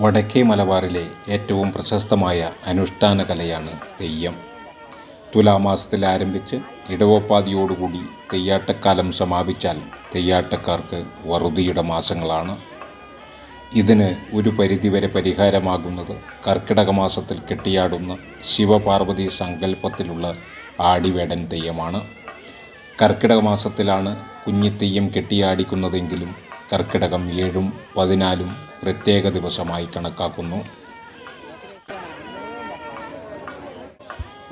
വടക്കേ മലബാറിലെ ഏറ്റവും പ്രശസ്തമായ അനുഷ്ഠാന കലയാണ് തെയ്യം. തുലാമാസത്തിൽ ആരംഭിച്ച് ഇടവോപ്പാതിയോടുകൂടി തെയ്യാട്ടക്കാലം സമാപിച്ചാൽ തെയ്യാട്ടക്കാർക്ക് വറുതിയുടെ മാസങ്ങളാണ്. ഇതിന് ഒരു പരിധിവരെ പരിഹാരമാകുന്നത് കർക്കിടക മാസത്തിൽ കെട്ടിയാടുന്ന ശിവപാർവതി സങ്കല്പത്തിലുള്ള ആടിവേടൻ തെയ്യമാണ്. കർക്കിടക മാസത്തിലാണ് കുഞ്ഞിത്തെയ്യം കെട്ടിയാടിക്കുന്നതെങ്കിലും കർക്കിടകം ഏഴും പതിനാലും പ്രത്യേക ദിവസമായി കണക്കാക്കുന്നു.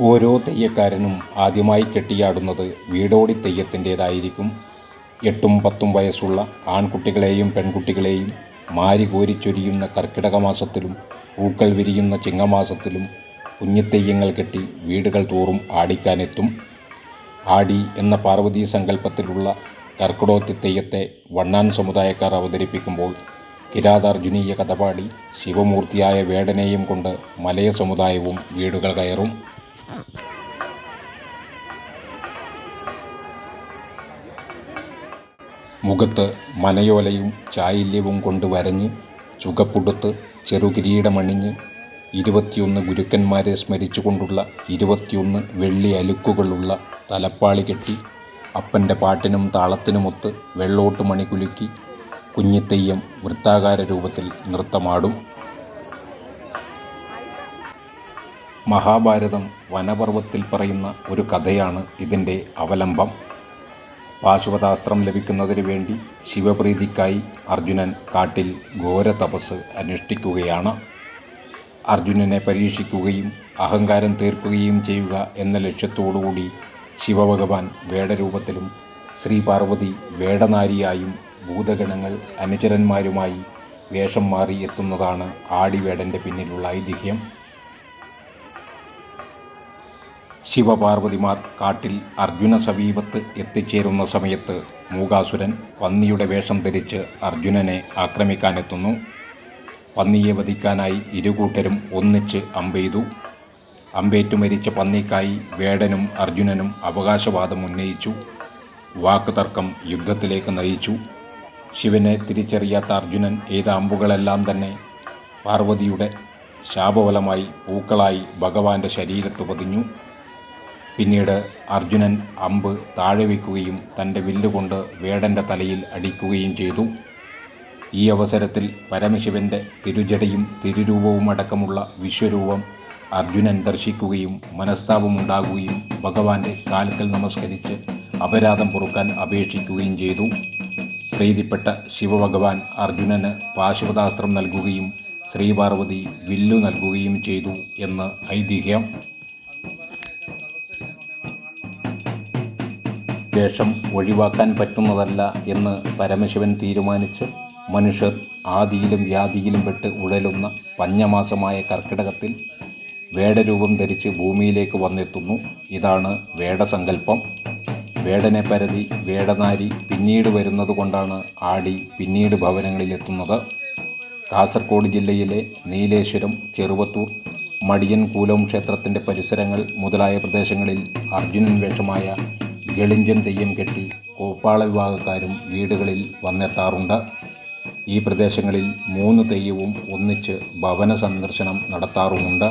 ഓരോ തെയ്യക്കാരനും ആദ്യമായി കെട്ടിയാടുന്നത് വീടോടി തെയ്യത്തിന്റേതായിരിക്കും. എട്ടും പത്തും വയസ്സുള്ള ആൺകുട്ടികളെയും പെൺകുട്ടികളെയും മാരി കോരിച്ചൊരിയുന്ന കർക്കിടക മാസത്തിലും പൂക്കൾ വിരിയുന്ന ചിങ്ങമാസത്തിലും കുഞ്ഞിത്തെയ്യങ്ങൾ കെട്ടി വീടുകൾ തോറും ആടിക്കാനെത്തും. ആടി എന്ന പാർവതീ സങ്കല്പത്തിലുള്ള കർക്കിടോത്തി തെയ്യത്തെ വണ്ണാൻ സമുദായക്കാർ അവതരിപ്പിക്കുമ്പോൾ കിരാതാർജുനീയ കഥപാടി ശിവമൂർത്തിയായ വേടനെയും കൊണ്ട് മലയ സമുദായവും വീടുകൾ കയറും. മുഖത്ത് മനയോലയും ചായില്യവും കൊണ്ട് വരഞ്ഞ് ചുകപ്പുടുത്ത് ചെറുകിരീടമണിഞ്ഞ് ഇരുപത്തിയൊന്ന് ഗുരുക്കന്മാരെ സ്മരിച്ചുകൊണ്ടുള്ള ഇരുപത്തിയൊന്ന് വെള്ളി അലുക്കുകളുള്ള തലപ്പാളി കെട്ടി അപ്പന്റെ പാട്ടിനും താളത്തിനുമൊത്ത് വെള്ളോട്ട് മണി കുലുക്കി കുഞ്ഞിത്തെയ്യം വൃത്താകാര രൂപത്തിൽ നൃത്തമാടും. മഹാഭാരതം വനപർവത്തിൽ പറയുന്ന ഒരു കഥയാണ് ഇതിന്റെ അവലംബം. പാശുപതാസ്ത്രം ലഭിക്കുന്നതിന് വേണ്ടി ശിവപ്രീതിക്കായി അർജുനൻ കാട്ടിൽ ഘോര തപസ് അനുഷ്ഠിക്കുകയാണ്. അർജുനനെ പരീക്ഷിക്കുകയും അഹങ്കാരം തീർക്കുകയും ചെയ്യുക എന്ന ലക്ഷ്യത്തോടുകൂടി ശിവഭഗവാൻ വേടരൂപത്തിലും ശ്രീ പാർവതി വേടനാരിയായും ഭൂതഗണങ്ങൾ അനുചരന്മാരുമായി വേഷം മാറി എത്തുന്നതാണ് ആടിവേടന്റെ പിന്നിലുള്ള ഐതിഹ്യം. ശിവപാർവതിമാർ കാട്ടിൽ അർജുന സമീപത്ത് എത്തിച്ചേരുന്ന സമയത്ത് മൂകാസുരൻ പന്നിയുടെ വേഷം ധരിച്ച് അർജുനനെ ആക്രമിക്കാനെത്തുന്നു. പന്നിയെ വധിക്കാനായി ഇരുകൂട്ടരും ഒന്നിച്ച് അമ്പെയ്തു. അമ്പേറ്റു മരിച്ച പന്നിക്കായി വേടനും അർജുനനും അവകാശവാദം ഉന്നയിച്ചു. വാക്കുതർക്കം യുദ്ധത്തിലേക്ക് നയിച്ചു. ശിവനെ തിരിച്ചറിയാത്ത അർജുനൻ ഏത് അമ്പുകളെല്ലാം തന്നെ പാർവതിയുടെ ശാപഫലമായി പൂക്കളായി ഭഗവാന്റെ ശരീരത്ത് പതിഞ്ഞു. പിന്നീട് അർജുനൻ അമ്പ് താഴെ വയ്ക്കുകയും തന്റെ വില്ലുകൊണ്ട് വേടന്റെ തലയിൽ അടിക്കുകയും ചെയ്തു. ഈ അവസരത്തിൽ പരമശിവന്റെ തിരുജടയും തിരുരൂപവും അടക്കമുള്ള വിശ്വരൂപം അർജുനൻ ദർശിക്കുകയും മനസ്താപമുണ്ടാകുകയും ഭഗവാന്റെ കാൽക്കൽ നമസ്കരിച്ച് അപരാധം പൊറുക്കാൻ അപേക്ഷിക്കുകയും ചെയ്തു. പ്രീതിപ്പെട്ട ശിവഭഗവാൻ അർജുനന് പാശുപതാസ്ത്രം നൽകുകയും ശ്രീപാർവതി വില്ലു നൽകുകയും ചെയ്തു എന്ന് ഐതിഹ്യം. വേഷം ഒഴിവാക്കാൻ പറ്റുന്നതല്ല എന്ന് പരമശിവൻ തീരുമാനിച്ച് മനുഷ്യർ ആദിയിലും വ്യാധിയിലും പെട്ട് ഉഴലുന്ന പഞ്ഞമാസമായ കർക്കിടകത്തിൽ വേടരൂപം ധരിച്ച് ഭൂമിയിലേക്ക് വന്നെത്തുന്നു. ഇതാണ് വേടസങ്കല്പം. വേടനെ പരതി വേടനാരി പിന്നീട് വരുന്നതുകൊണ്ടാണ് ആടി പിന്നീട് ഭവനങ്ങളിലെത്തുന്നത് കാസർഗോഡ് ജില്ലയിലെ നീലേശ്വരം ചെറുവത്തൂർ മടിയൻ കൂലം ക്ഷേത്രത്തിന്റെ പരിസരങ്ങൾ മുതലായ പ്രദേശങ്ങളിൽ അർജുനൻ വേഷമായ ഗളിഞ്ചൻ തെയ്യം കെട്ടി കോപ്പാള വിഭാഗക്കാരും വീടുകളിൽ വന്നെത്താറുണ്ട്. ഈ പ്രദേശങ്ങളിൽ മൂന്ന് തെയ്യവും ഒന്നിച്ച് ഭവന സന്ദർശനം നടത്താറുമുണ്ട്.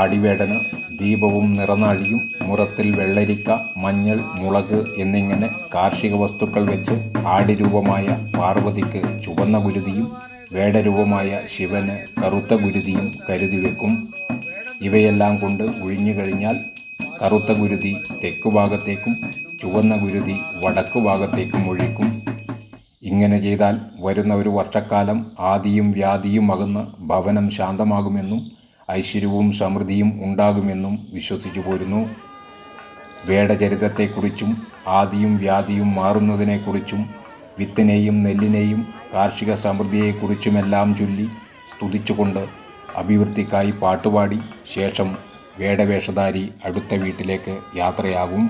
ആടിവേടന് ദീപവും നിറനാഴിയും മുറത്തിൽ വെള്ളരിക്ക മഞ്ഞൾ മുളക് എന്നിങ്ങനെ കാർഷിക വസ്തുക്കൾ വെച്ച് ആടിരൂപമായ പാർവതിക്ക് ചുവന്ന ഗുരുതിയും വേടരൂപമായ ശിവന് കറുത്ത ഗുരുതിയും കരുതി വെക്കും. ഇവയെല്ലാം കൊണ്ട് ഒഴിഞ്ഞു കഴിഞ്ഞാൽ കറുത്ത ഗുരുതി തെക്കു ഭാഗത്തേക്കും ചുവന്ന ഗുരുതി വടക്കു ഭാഗത്തേക്കും ഒഴിക്കും. ഇങ്ങനെ ചെയ്താൽ വരുന്ന ഒരു വർഷക്കാലം ആദിയും വ്യാധിയും അകന്ന് ഭവനം ശാന്തമാകുമെന്നും ഐശ്വര്യവും സമൃദ്ധിയും ഉണ്ടാകുമെന്നും വിശ്വസിച്ചു പോരുന്നു. വേടചരിത്രത്തെക്കുറിച്ചും ആദിയും വ്യാധിയും മാറുന്നതിനെക്കുറിച്ചും വിത്തിനെയും നെല്ലിനെയും കാർഷിക സമൃദ്ധിയെക്കുറിച്ചുമെല്ലാം ചൊല്ലി സ്തുതിച്ചുകൊണ്ട് അഭിവൃദ്ധിക്കായി പാട്ടുപാടി ശേഷം വേടവേഷധാരി അടുത്ത വീട്ടിലേക്ക് യാത്രയാകും.